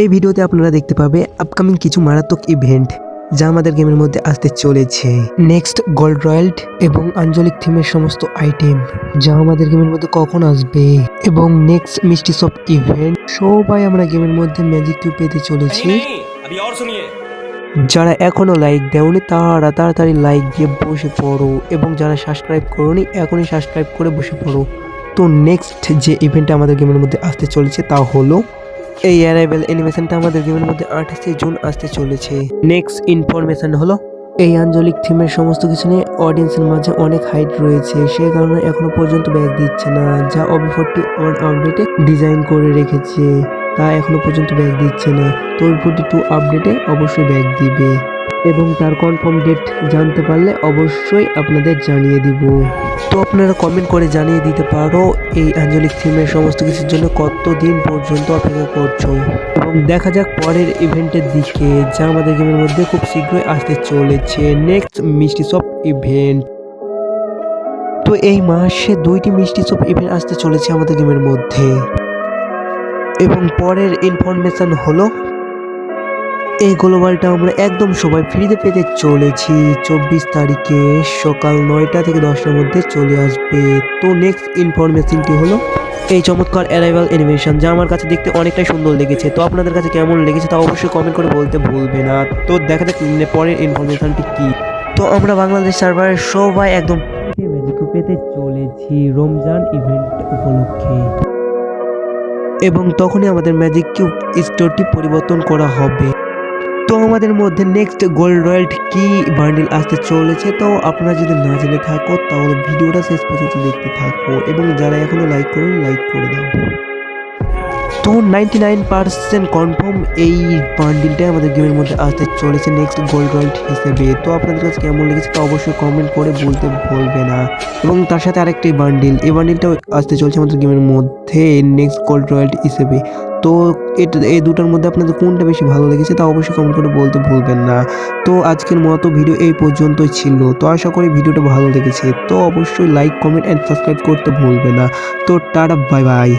এই ভিডিওতে আপনারা দেখতে পাবে আপকামিং কিছু মারাত্মক ইভেন্ট যা আমাদের গেমের মধ্যে আসতে চলেছে। নেক্সট গোল্ড রয়্যাল্ট এবং আঞ্চলিক থিমের সমস্ত আইটেম যা আমাদের গেমের মধ্যে কখন আসবে। এবং নেক্সট মিষ্টি সব ইভেন্ট সবাই আমরা গেমের মধ্যে ম্যাজিক কিউ পেতে চলেছি। যারা এখনও লাইক দেওনি তারা তাড়াতাড়ি লাইক দিয়ে বসে পড়ো এবং যারা সাবস্ক্রাইব করোনি এখনই সাবস্ক্রাইব করে বসে পড়ো। তো নেক্সট যে ইভেন্টটা আমাদের গেমের মধ্যে আসতে চলেছে তা হলো এই অ্যারাইভেল অ্যানিমেশনটা আমাদের গেমের মধ্যে আঠাশে জুন আসতে চলেছে। নেক্সট ইনফরমেশন হলো, এই আঞ্চলিক থিমের সমস্ত কিছু নিয়ে অডিয়েন্সের মাঝে অনেক হাইট রয়েছে। সেই কারণে এখনও পর্যন্ত ব্যাগ দিচ্ছে না, যা অবি ফোরটি ওয়ান আপডেটে ডিজাইন করে রেখেছে। তা এখনও পর্যন্ত ব্যাগ দিচ্ছে না। তো ফোরটি টু আপডেটে অবশ্যই ব্যাগ দিবে। এবং তার কনফার্ম ডেট জানতে পারলে অবশ্যই আপনাদের জানিয়ে দিব। তো আপনারা কমেন্ট করে জানিয়ে দিতে পারো এই আঞ্চলিক থিমের সমস্ত কিছুর জন্য কত দিন পর্যন্ত অপেক্ষা করছ। এবং দেখা যাক পরের ইভেন্টের দিকে, যা আমাদের গেমের মধ্যে খুব শীঘ্রই আসতে চলেছে। নেক্সট মিষ্টি সব ইভেন্ট তো এই মাসে দুইটি মিষ্টি সব ইভেন্ট আসতে চলেছে আমাদের গেমের মধ্যে। এবং পরের ইনফরমেশন হলো এই গ্লোবালটা আমরা একদম সবাই ফ্রিতে পেতে চলেছি। চব্বিশ তারিখে সকাল নয়টা থেকে দশটার মধ্যে চলে আসবে। তো নেক্সট ইনফরমেশনটি হলো? এই চমৎকার অ্যারাইভাল অ্যানিমেশন যা আমার কাছে দেখতে অনেকটাই সুন্দর লেগেছে। তো আপনাদের কাছে কেমন লেগেছে তা অবশ্যই কমেন্ট করে বলতে ভুলবে না। তো দেখা যাক পরের ইনফরমেশনটি কী। তো আমরা বাংলাদেশ সার্ভারের সবাই একদম পেতে চলেছি রমজান ইভেন্ট উপলক্ষে। এবং তখনই আমাদের ম্যাজিক কিউব স্টোরটি পরিবর্তন করা হবে। আমাদের মধ্যে নেক্সট গোল্ড রয়্যাল্ট কি বান্ডিল আসতে চলেছে, তো আপনারা যদি না জেনে থাকো, তাহলে ভিডিওটা শেষ পর্যন্ত দেখতে থাকো। এবং যারা এখনও লাইক করেন লাইক করে দাও। তো নাইনটি নাইন পার্সেন্ট কনফার্ম এই বান্ডিলটাই আমাদের গেমের মধ্যে আসতে চলেছে নেক্সট গোল্ড রয়্যাল্ট হিসেবে। তো আপনাদের কাছে কেমন লেগেছে তা অবশ্যই কমেন্ট করে বলতে ভুলবে না। এবং তার সাথে আরেকটি বান্ডিল এই বান্ডিলটাও আসতে চলছে আমাদের গেমের মধ্যে নেক্সট গোল্ড রয়্যাল্ট হিসেবে। তো এটা, এই দুটোর মধ্যে আপনাদের কোনটা বেশি ভালো লেগেছে তা অবশ্যই কমেন্ট করে বলতে ভুলবেন না। তো আজকের মতো ভিডিও এই পর্যন্তই ছিল। তো আশা করি ভিডিওটা ভালো লেগেছে। তো অবশ্যই লাইক কমেন্ট অ্যান্ড সাবস্ক্রাইব করতে ভুলবে না। তো টাটা বাই বাই